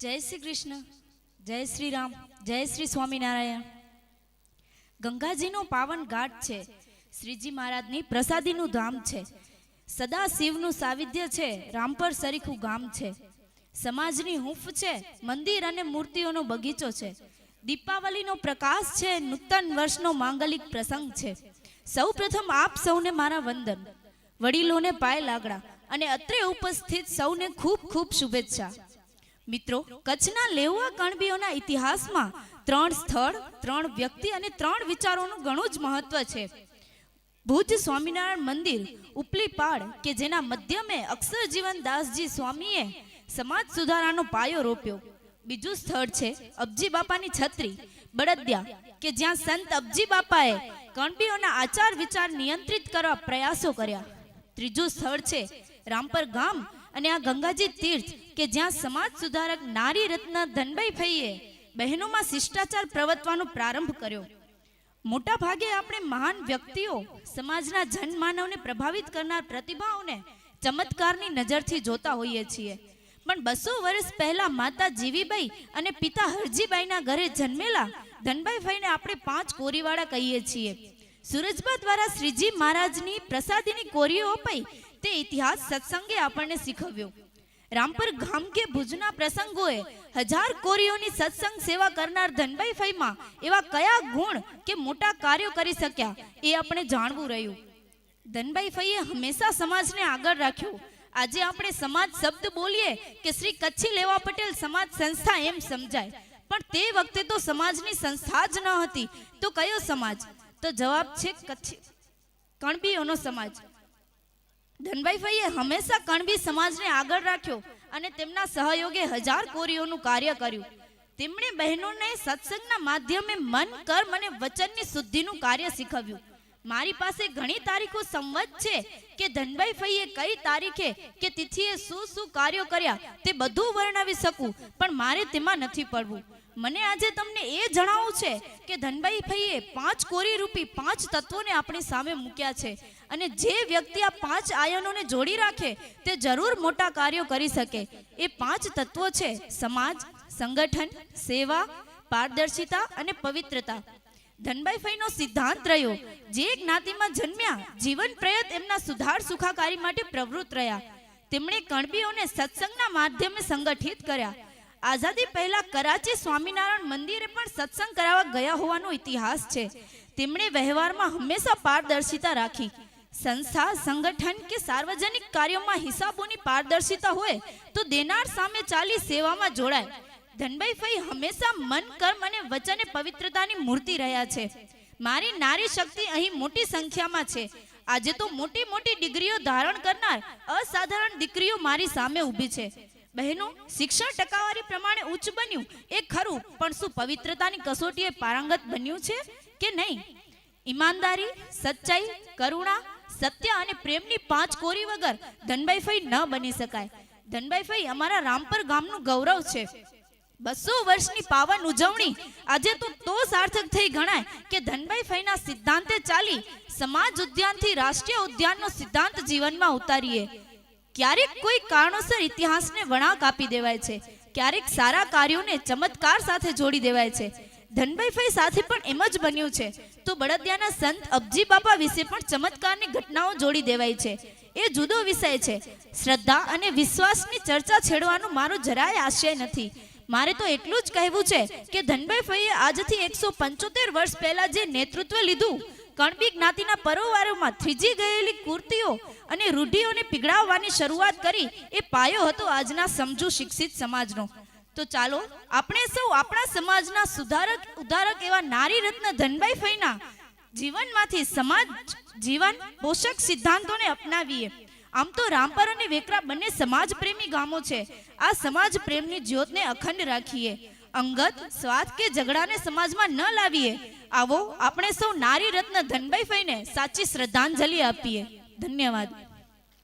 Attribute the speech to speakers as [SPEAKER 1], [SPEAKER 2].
[SPEAKER 1] જય શ્રી કૃષ્ણ, જય શ્રી રામ, જય શ્રી સ્વામિનારાયણ. ગંગાજીનો પાવન ઘાટ છે. શ્રીજી મહારાજની પ્રસાદીનું ધામ છે. સદા શિવનું સાવિધ્ય છે. રામપર સરીખું ગામ છે. સમાજની હૂંફ છે. મંદિર અને મૂર્તિઓનો બગીચો છે. દીપાવલીનો પ્રકાશ છે. નૂતન વર્ષનો માંગલિક પ્રસંગ છે. સૌ પ્રથમ આપ સૌને મારા વંદન. વડીલોને પાય લાગડા અને અત્રે ઉપસ્થિત સૌને ખૂબ ખૂબ શુભેચ્છા. મિત્રો, કચ્છના લેઉવા કણબીઓના ઇતિહાસમાં ત્રણ સ્થળ, ત્રણ વ્યક્તિ અને ત્રણ વિચારોનું ઘણું જ મહત્વ છે. ભુજ સ્વામિનારાયણ મંદિર, ઉપલી પાડ કે જેના મધ્યમે અક્ષર જીવન દાસજી સ્વામીએ સમાજ સુધારાનો પાયો રોપ્યો. બીજું સ્થળ છે અબજી બાપાની છત્રી, બળદિયા કે જ્યાં સંત અબજી બાપાએ કણબીઓના આચાર વિચાર નિયંત્રિત કરવા પ્રયાસો કર્યા. ત્રીજું સ્થળ છે રામપર ગામ અને આ ગંગાજી તીર્થ કે જ્યાં સમાજ સુધારક નારી રત્ન ધનભાઈ ભાઈએ બહેનોમાં શિષ્ટાચાર પ્રવર્તવાનો પ્રારંભ કર્યો. મોટા ભાગે આપણે મહાન વ્યક્તિઓ સમાજના જનમાનવને પ્રભાવિત કરનાર પ્રતિભાઓને ચમત્કારની નજરથી જોતા હોઈએ છીએ. પણ બસો વર્ષ પહેલા માતા જીવીબાઈ અને પિતા હરજીબાઈના ઘરે જન્મેલા ધનભાઈ ભાઈને આપણે પાંચ કોરીવાળા કહીએ છીએ. સુરજબા દ્વારા શ્રીજી મહારાજની પ્રસાદીની કોરીઓ અપાઈ તે ઇતિહાસ સત્સંગે આપણને શીખવ્યો. રામપર ગામ કે ભુજના પ્રસંગોએ હજાર કોરીઓની સત્સંગ સેવા કરનાર ધનભાઈ ફઈમાં એવા કયા ગુણ કે મોટા કાર્યો કરી શક્યા એ આપણે જાણવું રહ્યું. ધનભાઈ ફઈએ હંમેશા સમાજને આગળ રાખ્યો. આજે આપણે સમાજ શબ્દ બોલીએ કે શ્રી કચ્છી લેવા પટેલ સમાજ સંસ્થા એમ સમજાય. પણ તે વખતે તો સમાજની સંસ્થા જ ન હતી. તો કયો સમાજ? તો જવાબ છે કચ્છી. કણબીઓનો સમાજ. ધનભાઈ ફઈએ હંમેશા કણબી સમાજને આગળ રાખ્યો અને તેમના સહયોગે હજાર કોરીઓનું કાર્ય કર્યું. તેમણે બહેનોને સત્સંગના માધ્યમે મન, કર્મ અને વચનની શુદ્ધિનું કાર્ય શીખવ્યું. મારી પાસે ઘણી તારીખો સંવત છે કે ધનભાઈ ફઈએ કઈ તારીખે કે તિથિએ શું શું કાર્યો કર્યા તે બધું વર્ણવી શકું, પણ મારે તેમાં નથી પડવું. મને આજે તમને એ જણાવવું છે કે ધનભાઈ ભાઈએ પાંચ કોરી રૂપી પાંચ તત્વોને આપણી સામે મૂક્યા છે અને જે વ્યક્તિ આ પાંચ આયનોને જોડી રાખે તે જરૂર મોટા કાર્યો કરી શકે. એ પાંચ તત્વો છે સમાજ, સંગઠન, સેવા, પારદર્શિતા અને પવિત્રતા. ધનભાઈ ભાઈનો સિદ્ધાંત રહ્યો, જે જ્ઞાતિમાં જન્મ્યા, જીવન પ્રયત એમના સુધાર સુખાકારી માટે પ્રવૃત્ત રહ્યા. તેમણે કણબીઓને સત્સંગના માધ્યમે સંગઠિત કર્યા. આઝાદી પહેલા કરાચી સ્વામિનારાયણ મંદિરે પણ સત્સંગ કરાવવા ગયા હોવાનો ઇતિહાસ છે. તેમણે વ્યવહારમાં હંમેશા પારદર્શિતા રાખી. સંસ્થા, સંગઠન કે સાર્વજનિક કાર્યોમાં હિસાબોની પારદર્શિતા હોય તો દેનાર સામે ચાલી સેવામાં જોડાય. ધનભાઈ ફઈ હંમેશા મન, કર્મ અને વચને પવિત્રતાની મૂર્તિ રહ્યા છે. મારી નારી શક્તિ અહીં મોટી સંખ્યામાં છે. આજે તો મોટી મોટી ડિગ્રીઓ ધારણ કરનાર અસાધારણ દીકરીઓ મારી સામે ઊભી છે. બહેનો, શિક્ષણ ટકાવારી પ્રમાણે ઉચ્ચ બન્યું. એ ખરું, પણ શું પવિત્રતાની કસોટીએ પારંગત બન્યું છે કે નહીં? ઈમાનદારી, સચ્ચાઈ, કરુણા, સત્ય અને પ્રેમની પાંચ કોરી વગર ધનભાઈ ફઈ ન બની શકાય. ધનભાઈ ફઈ અમારા રામપર ગામનું ગૌરવ છે. બસો વર્ષની પાવન ઉજવણી, આજે તો તો સાર્થક થઈ ગણાય કે ધનભાઈ ફઈના સિદ્ધાંતે ચાલી સમાજ ઉદ્યાનથી રાષ્ટ્રીય ઉદ્યાનનો સિદ્ધાંત જીવનમાં ઉતારીએ. ક્યારેક કોઈ કારણોસર ઇતિહાસને વળાંક આપી દેવાય છે. ક્યારેક સારા કાર્યોને ચમત્કાર સાથે જોડી દેવાય છે. ધનભાઈ ફઈ સાથે પણ એમ જ બન્યું છે. તો બળદિયાના સંત અબજી બાપા વિશે પણ ચમત્કારની ઘટનાઓ જોડી દેવાય છે. એ જુદો વિષય છે. શ્રદ્ધા અને વિશ્વાસની ચર્ચા છેડવાનો મારો જરાય આશય નથી. મારે તો એટલું જ કહેવું છે કે ધનભાઈ ફઈએ આજથી એકસો પંચોતેર વર્ષ પહેલા જે નેતૃત્વ લીધું કણબી જ્ઞાતિના પરોવારોમાં થીજી ગયેલી કુર્તીઓ અને રૂઢિઓને પીગળાવવાની શરૂઆત કરી, એ પાયો હતો આજના સમજુ શિક્ષિત સમાજનો. તો ચાલો, આપણે સૌ આપણા સમાજના સુધારક ઉદ્ધારક એવા નારી રત્ન ધનભાઈ ફઈના જીવનમાંથી સમાજ, જીવન, પોષક સિદ્ધાંતોને અપનાવીએ. આમ તો રામપર અને વેકરા બંને સમાજ પ્રેમી ગામો છે. આ સમાજ પ્રેમની જ્યોતને અખંડ રાખીએ. અંગત, સ્વાર્થ કે ઝઘડાને સમાજમાં ન લાવીએ. આવો, આપણે સૌ નારી રત્ન ધનભાઈ ફઈને સાચી શ્રદ્ધાંજલિ આપીએ. ધન્યવાદ.